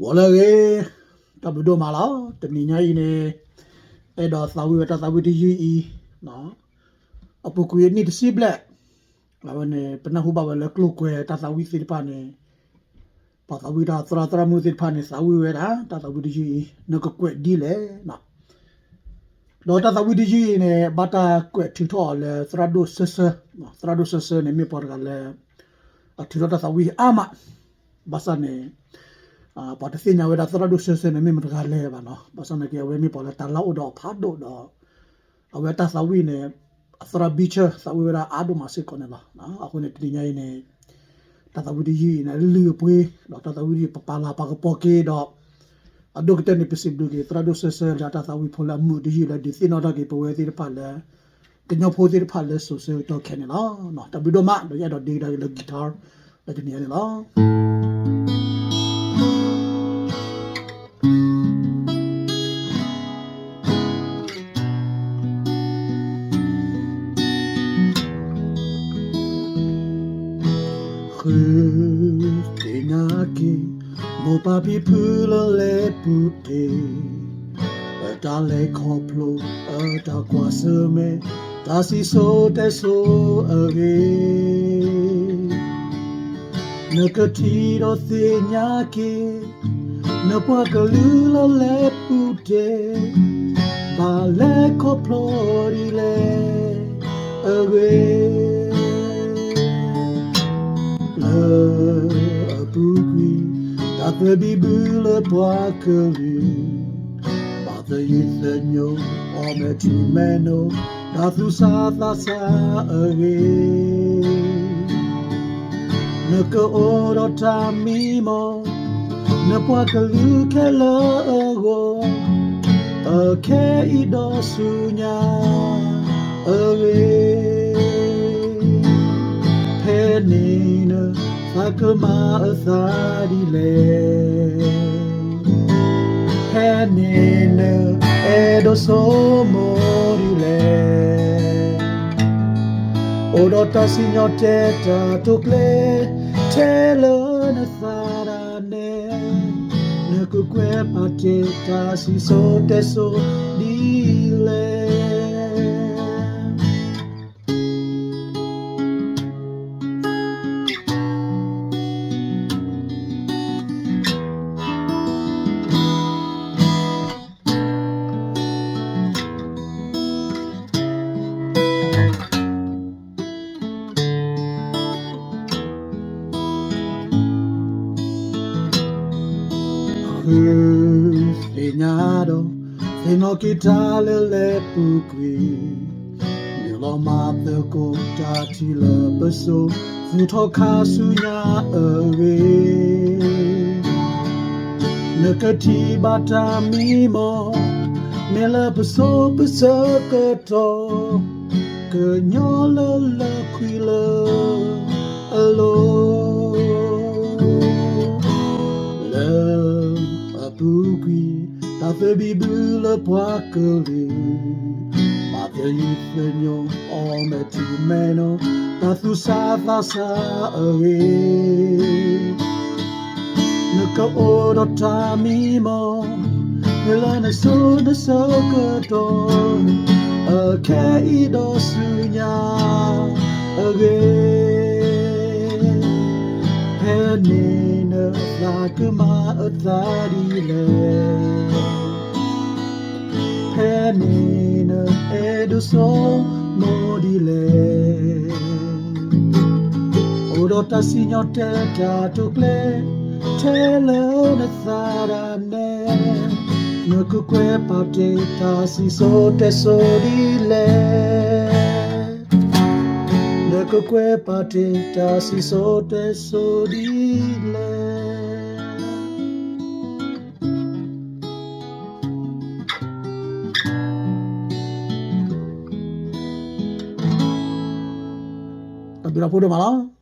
ဝလကေတပဒိုမာလာတမီညာဤနေအဲ့တော့သာဝိဝတသာဝိတိယူဤနော်အပုကွေနိတစီဘလက်လာဝနေပနဟုဘဝလကလုကွေတသာဝိစိပနေပါသာဝိတာသရသရမှုစိပနေသာဝိဝေတာတသာဝိတိယူဤနကကွေဒီလေနော်တော့တသဝီဒီကြီးနဲ့ဘာတာကွထူထော်လဲသရဒုဆဆသရဒုဆဆနဲ့မြေပေါ်ကလဲအထူတော့တသဝီအာမဘာစနဲ့အာပတ်သိညာဝေဒသရဒုဆေဆေမေမတကလဲပါနော်ပစမကေဝေမီပေါ်လာတလောက်တော့ဖတ်တော့တော့အဝေတသဝိနေအသရဘီချာသဝေရာအာဒုမစိကောနေလားနော်အခုနေတင်ညာနေတသဝိဒီယီနလီပွေတော့တသဝိဒီပပလာပကပိုကေတော့အဒုကတနေပစိဘလူကေသရဒုဆေဆေလာတသဝိဖောလာမူဒီယီလာဒီသိနောတော့ကေပဝေတိပါလဲကညောဖိုတိပါလဲဆိုဆေတော့ခဲနေလားနော်တဘီဒိုမတော့ရတော့ဒေတာလေဂီတာလက်တင်ညာနေလား Tenaki mo papi pula le pute a dale coplo a da quasme da si so te so ave Nakati do te nyaki နပွားကလူလလဲပူတယ်ဘာလဲခေါ်ဖလိုရီလဲအဝေးလာအပူကြီးဒါပဲဘီဘူးလပွားကလူဘာတဲ့ရစ်တဲ့ညိုအမေတီမဲနိုဒါသူစားသစားအဝေး Look at all the time, Mimo. na pua ka lu ke la go a ke i do su nya a we pe ni na sa ka ma a sa di le pe ni na e do so mo di le o do ta si nyo te ta to kle te lo na sa que que pa que ta si so te so dile hu leñado sino quitarle le puqui ni lo ma pe ko ta ti le beso fu to ka su ya awe ne ka ti ba ta mi mo me le beso beso ke to ke nyo le le qui le alo pouqui ta febi bulle poi Ma feignon en me tu meno ta tout sa face oui Ne ka o dans ta mimo ne la ne so de so que to Ok i dans sunña Okay. nene vlakke maar het varile. Penene edu so modile. Odota signor te tatucle, te lone zarane. Nuku que papte tasi so te sodile. Ecco que patita si sote sodile. Abbiamo pure malato?